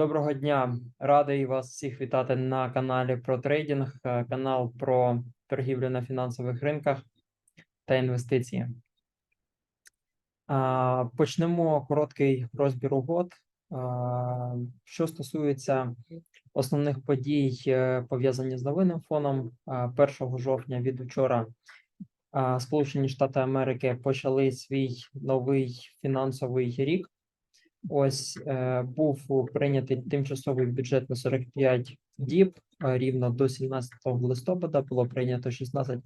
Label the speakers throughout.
Speaker 1: Доброго дня, радий вас всіх вітати на каналі про трейдинг, е, канал про торгівлю на фінансових ринках та інвестиції. Почнемо короткий розбір угод. Що стосується основних подій, е, пов'язані з новинним фоном, 1 жовтня від вчора а, Сполучені Штати Америки почали свій новий фінансовий рік. Ось е, був прийнятий тимчасовий бюджет на 45 діб. Рівно до 17 листопада було прийнято 16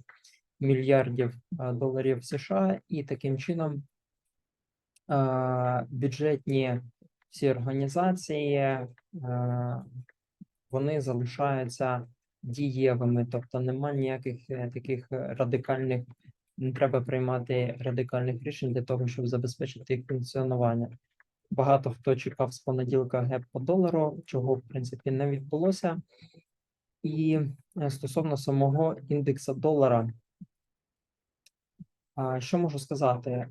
Speaker 1: мільярдів е, доларів США, і таким чином е, бюджетні всі організації е, вони залишаються дієвими, тобто немає ніяких е, таких радикальних, не треба приймати радикальних рішень для того, щоб забезпечити їх функціонування. Багато хто чекав з понеділка геп по долару, чого в принципі не відбулося. І е, стосовно самого індекса долара, що можу сказати?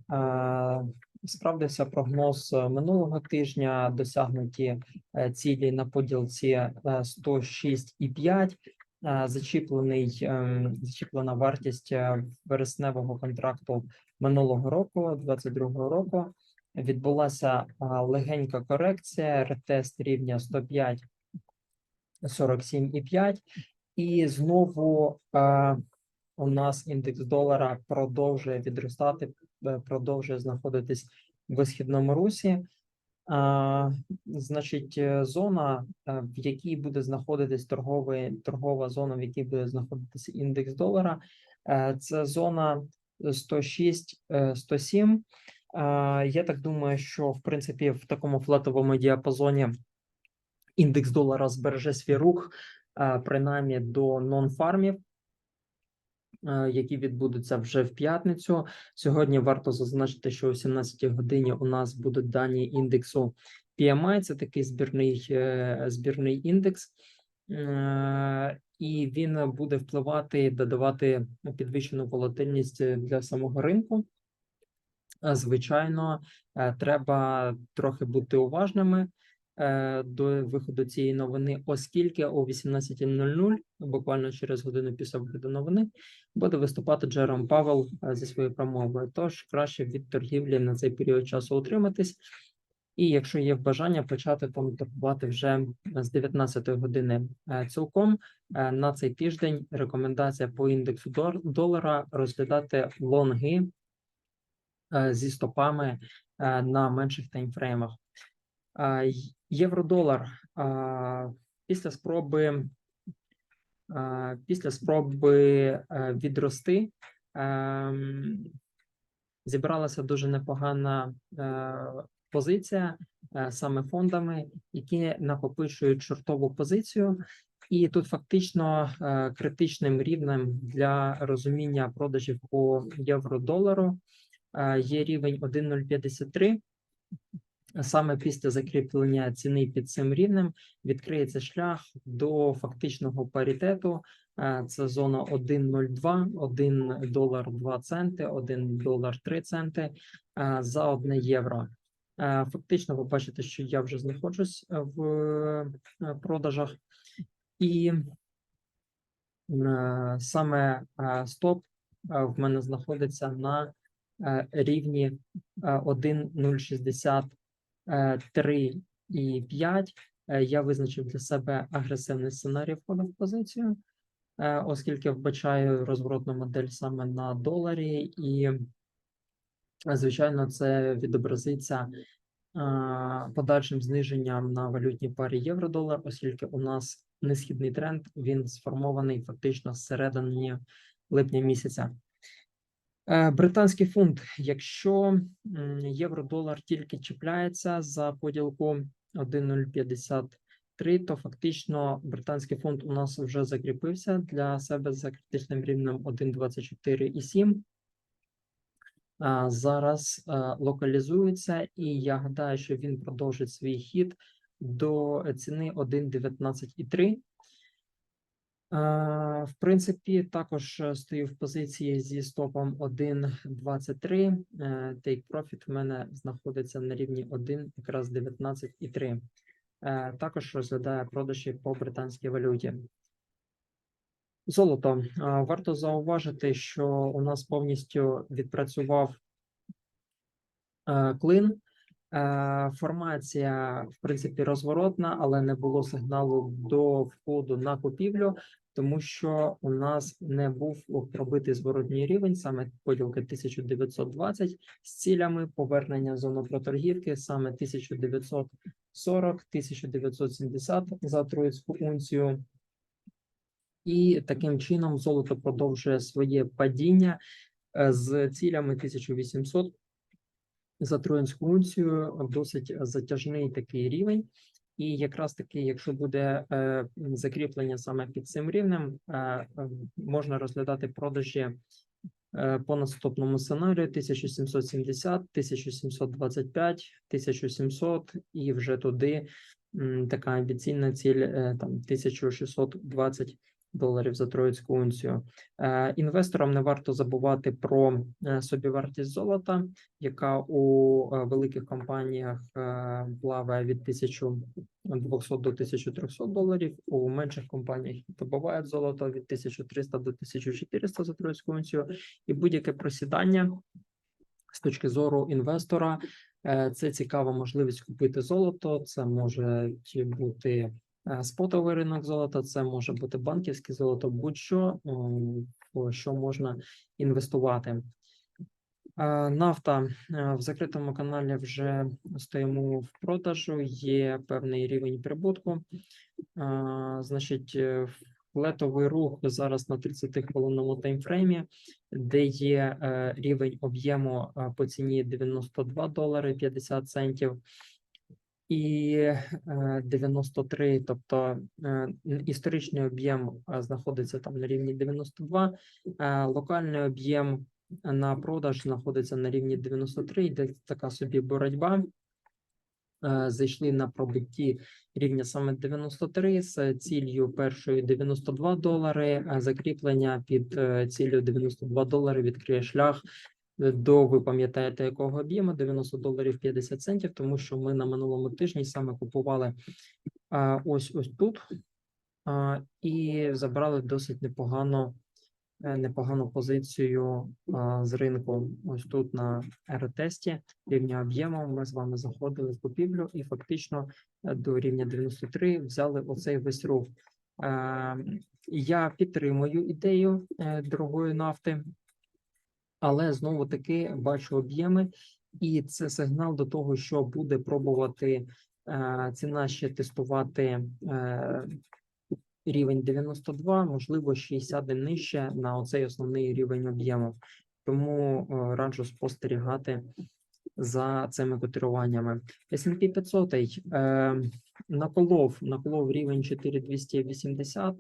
Speaker 1: Справдився прогноз е, минулого тижня, досягнуті е, цілі на поділці е, 106,5, е, зачіплений, ем, зачіплена вартість вересневого контракту минулого року, 22 року. Відбулася легенька корекція, ретест рівня 105 47,5. І знову у нас індекс долара продовжує відростати, е, продовжує знаходитись в висхідному русі. А, значить, е, зона, е, в якій буде знаходитись торговий, торгова зона, в якій буде знаходитися індекс долара, це зона 106 е, 107. А, Я так думаю, що в принципі в такому флетовому діапазоні індекс долара збереже свій рух, принаймні до нон-фармів, які відбудуться вже в п'ятницю. Сьогодні варто зазначити, що о 17 годині у нас будуть дані індексу PMI, це такий збірний, е, збірний індекс. Е, І він буде впливати, додавати підвищену волатильність для самого ринку. Е, Звичайно, е, треба трохи бути уважними е, до виходу цієї новини, оскільки о 18.00, буквально через годину після виходу новини, буде виступати Джером Павел зі своєю промовою. Тож краще від торгівлі на цей період часу утриматись. І якщо є бажання почати там торгувати вже з 19 години цілком на цей тиждень рекомендація по індексу долара розглядати лонги зі стопами е, на менших таймфреймах. Е, Євро-долар е, після спроби е, після спроби е, відрости зібралася дуже непогана е, позиція е, саме фондами, які накопичують шортову позицію. І тут фактично е, критичним рівнем для розуміння продажів по євро-долару е, є рівень 1,053. Саме після закріплення ціни під цим рівнем відкриється шлях до фактичного паритету. Е, Це зона 1,02, 1 долар 2 центи, 1 долар 3 центи е, за 1 євро. Е, Фактично, ви бачите, що я вже знаходжусь е, в е, продажах, і е, саме е, стоп е, в мене знаходиться на е, рівні е, 1,063,5. Е, Я визначив для себе агресивний сценарій входу в позицію, е, оскільки вбачаю розворотну модель саме на доларі, і, е, звичайно, це відобразиться е, подальшим зниженням на валютній парі євро-долар, оскільки у нас несхідний тренд він сформований фактично з середини липня місяця. Е, Британський фунт, якщо євро-долар тільки чіпляється за поділку 1,053, то фактично британський фунт у нас вже закріпився для себе за критичним рівнем 1,24,7. А, Зараз е, локалізується, і я гадаю, що він продовжить свій хід до ціни 1,19,3. Е, В принципі, також е, стою в позиції зі стопом 1.23. Е, Take profit в мене знаходиться на рівні 1, якраз 19,3. Е, Також розглядає продажі по британській валюті. Золото. Варто зауважити, що у нас повністю відпрацював клин. Формація, в принципі, розворотна, але не було сигналу до входу на купівлю, тому що у нас не був пробитий зворотній рівень, саме поділки 1920 з цілями повернення в зону проторгівки саме 1940, 1970 за троїцьку унцію. І таким чином золото продовжує своє падіння е, з цілями 1800 за троїнську унцію досить затяжний такий рівень. І якраз таки, якщо буде е, закріплення саме під цим рівнем, е, е, можна розглядати продажі е, по наступному сценарію 1770, 1725, 1700 і вже туди м, така амбіційна ціль е, там 1620 доларів за троїцьку унцію. Е, інвесторам не варто забувати про е, собівартість золота, яка у е, великих компаніях плаває від 1200 до 1300 доларів, у менших компаніях добувають золото від 1300 до 1400 за троїцьку унцію, і будь-яке просідання з точки зору інвестора. Це цікава можливість купити золото. Це може бути спотовий ринок золота, це може бути банківське золото, будь-що, в що можна інвестувати. Е, Нафта е, в закритому каналі вже стоїмо в продажу, є певний рівень прибутку. Е, Значить, е, летовий рух зараз на 30 хвилинному таймфреймі, де є е, рівень об'єму е, по ціні 92 долари 50 центів і е, 93, тобто е, історичний об'єм е, знаходиться там на рівні 92, е, локальний об'єм на продаж знаходиться на рівні 93, йде така собі боротьба. Е, Зайшли на пробитті рівня саме 93 з ціллю першою 92 долари, а закріплення під е, ціллю 92 долари відкриє шлях е, до, ви пам'ятаєте, якого об'єму 90 доларів 50 центів, тому що ми на минулому тижні саме купували а, ось ось тут а, і забрали досить непогано е, непогану позицію а, з ринку. Ось тут на ретесті рівня об'єму. Ми з вами заходили в купівлю і фактично е, до рівня 93 взяли оцей весь рух. Е, Я підтримую ідею е, дорогої нафти, але знову таки бачу об'єми, і це сигнал до того, що буде пробувати е, ціна ще тестувати е, рівень 92, можливо, 60 і нижче на оцей основний рівень об'єму. Тому е, раджу спостерігати за цими котируваннями. S&P 500 е, наколов, наколов рівень 4280.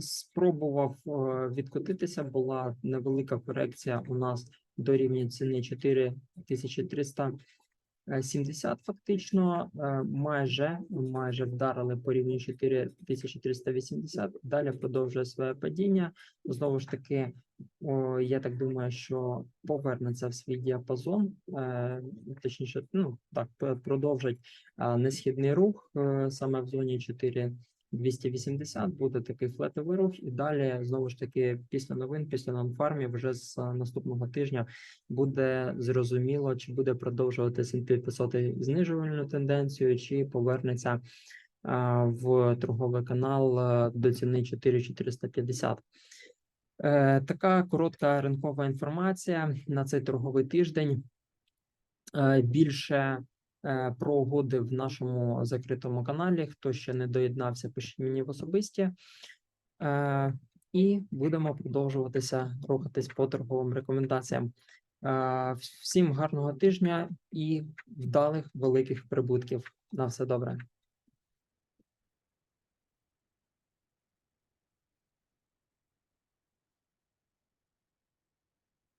Speaker 1: Спробував е, відкотитися, була невелика корекція у нас до рівня ціни 4300 Е, 70 фактично е, майже майже вдарили по рівню 4380, Далі продовжує своє падіння. Знову ж таки, я так думаю, що повернеться в свій діапазон, точніше, ну так продовжить несхідний рух саме в зоні 4. 280 буде такий флетовий рух, і далі знову ж таки після новин, після нонфармі, вже з е, наступного тижня буде зрозуміло, чи буде продовжувати S&P 500 знижувальну тенденцію, чи повернеться а, в торговий канал а, до ціни 4450. Е, Така коротка ринкова інформація на цей торговий тиждень. Е, Більше е, про угоди в нашому закритому каналі. Хто ще не доєднався, пишіть мені в особисті. Е, І будемо продовжуватися рухатись по торговим рекомендаціям. Е, Всім гарного тижня і вдалих великих прибутків. На все добре.